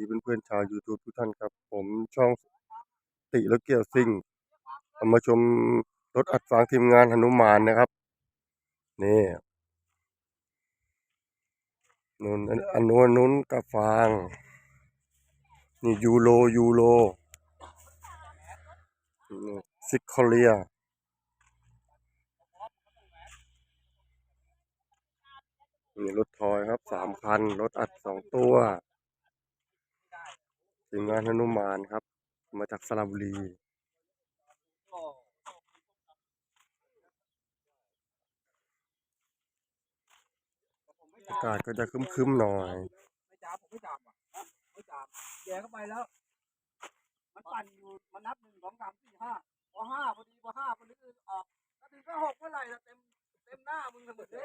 ดีเพื่อนๆชาว YouTube ทุกท่านครับ ผมช่องติแล้วเกี่ยวซิ่งเอามาชมรถอัดฟางทีมงานหนุมานนะครับ นี่นุนอันนู้นนุ้นกับฟาง นี่ยูโรยูโรซิกคอเรียมีรถทอยครับสามคัน รถอัดสองตัว ทีมงานหนุมานครับ มาจากสระบุรีอากาศก็จะครึ้มๆหน่อย ไม่จามผมไม่จามอะไม่จามแย่เข้าไปแล้ว มันปั่นอยู่มันนับหนึ่งสองสามสี่ห้าพอห้าพอดีพอห้าพอดีออกก็ถึงก็หกเมื่อไหร่ละเต็มเต็มหน้ามึงเลยเหมือเด้